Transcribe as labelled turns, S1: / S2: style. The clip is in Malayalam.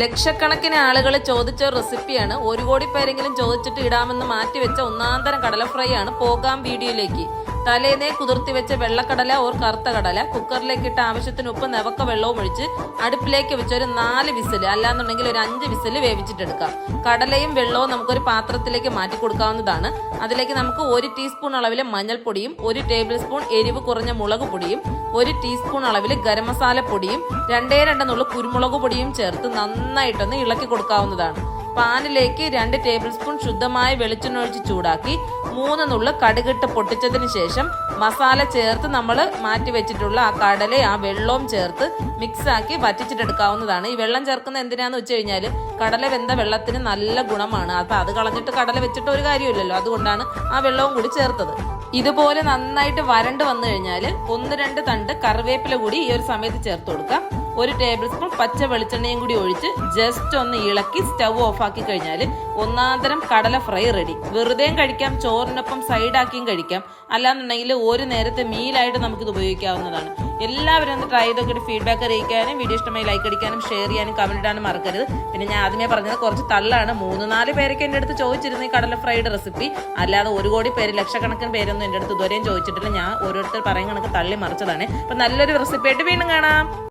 S1: ലക്ഷക്കണക്കിന് ആളുകൾ ചോദിച്ച റെസിപ്പിയാണ്. ഒരു കോടി പേരെങ്കിലും ചോദിച്ചിട്ട് ഇടാമെന്ന് മാറ്റിവെച്ച ഒന്നാന്തരം കടല ഫ്രൈ ആണ് പോകാം വീഡിയോയിലേക്ക്. തലേന്നേ കുതിർത്തി വെച്ച വെള്ളക്കടല ഓർ കറുത്ത കടല കുക്കറിലേക്ക് ഇട്ട് ആവശ്യത്തിന് ഉപ്പ് നിവക്ക വെള്ളവും ഒഴിച്ച് അടുപ്പിലേക്ക് വെച്ച് ഒരു നാല് വിസിൽ അല്ലാന്നുണ്ടെങ്കിൽ ഒരു അഞ്ച് വിസിൽ വേവിച്ചിട്ടെടുക്കാം. കടലയും വെള്ളവും നമുക്കൊരു പാത്രത്തിലേക്ക് മാറ്റി കൊടുക്കാവുന്നതാണ്. അതിലേക്ക് നമുക്ക് ഒരു ടീസ്പൂൺ അളവിൽ മഞ്ഞൾപ്പൊടിയും ഒരു ടേബിൾ സ്പൂൺ എരിവ് കുറഞ്ഞ മുളക് പൊടിയും ഒരു ടീസ്പൂൺ അളവിൽ ഗരം മസാല പൊടിയും രണ്ടേ രണ്ടെന്നുള്ള കുരുമുളക് പൊടിയും ചേർത്ത് നന്നായിട്ടൊന്ന് ഇളക്കി കൊടുക്കാവുന്നതാണ്. പാനിലേക്ക് രണ്ട് ടേബിൾ സ്പൂൺ ശുദ്ധമായ വെളിച്ചെണ്ണ ഒഴിച്ച് ചൂടാക്കി മൂന്ന് നുള്ളു കടുകിട്ട് പൊട്ടിച്ചതിന് ശേഷം മസാല ചേർത്ത് നമ്മൾ മാറ്റി വെച്ചിട്ടുള്ള ആ കടല ആ വെള്ളവും ചേർത്ത് മിക്സാക്കി വറ്റിച്ചിട്ടെടുക്കാവുന്നതാണ്. ഈ വെള്ളം ചേർക്കുന്ന എന്തിനാന്ന് വെച്ച് കഴിഞ്ഞാൽ കടല വെന്ത വെള്ളത്തിന് നല്ല ഗുണമാണ്. അപ്പം അത് കളഞ്ഞിട്ട് കടല വെച്ചിട്ട് ഒരു കാര്യമില്ലല്ലോ. അതുകൊണ്ടാണ് ആ വെള്ളവും കൂടി ചേർത്തത്. ഇതുപോലെ നന്നായിട്ട് വരണ്ട് വന്നു കഴിഞ്ഞാൽ ഒന്ന് രണ്ട് തണ്ട് കറിവേപ്പില കൂടി ഈ ഒരു സമയത്ത് ചേർത്ത് കൊടുക്കാം. ഒരു ടേബിൾ സ്പൂൺ പച്ച വെളിച്ചെണ്ണയും കൂടി ഒഴിച്ച് ജസ്റ്റ് ഒന്ന് ഇളക്കി സ്റ്റവ് ഓഫ് ആക്കി കഴിഞ്ഞാൽ ഒന്നാന്തരം കടല ഫ്രൈ റെഡി വെറുതെയും കഴിക്കാം ചോറിനൊപ്പം സൈഡാക്കിയും കഴിക്കാം. അല്ലാന്നുണ്ടെങ്കിൽ ഒരു നേരത്തെ മീലായിട്ട് നമുക്കിത് ഉപയോഗിക്കാവുന്നതാണ്. എല്ലാവരും ഒന്ന് ട്രൈ ചെയ്തൊക്കെ ഫീഡ്ബാക്ക് അറിയിക്കാനും വീഡിയോ ഇഷ്ടമായി ലൈക്ക് അടിക്കാനും ഷെയർ ചെയ്യാനും കമന്റ് ഇടാനും മറക്കരുത്. പിന്നെ ഞാൻ ആദ്യമേ പറഞ്ഞത് കുറച്ച് തള്ളാണ്. മൂന്ന് നാല് പേരൊക്കെ എന്റെ അടുത്ത് ചോദിച്ചിരുന്നു ഈ കടല ഫ്രൈഡ് റെസിപ്പി അല്ലാതെ ഒരു കോടി പേര് ലക്ഷക്കണക്കിന് പേരൊന്നും എന്റെ അടുത്ത് ഇതുവരെയും ചോദിച്ചിട്ടില്ല. ഞാൻ ഓരോരുത്തർ പറയും കണക്ക് തള്ളി മറിച്ചതാണ്. അപ്പം നല്ലൊരു റെസിപ്പി ആയിട്ട് വീണ്ടും കാണാം.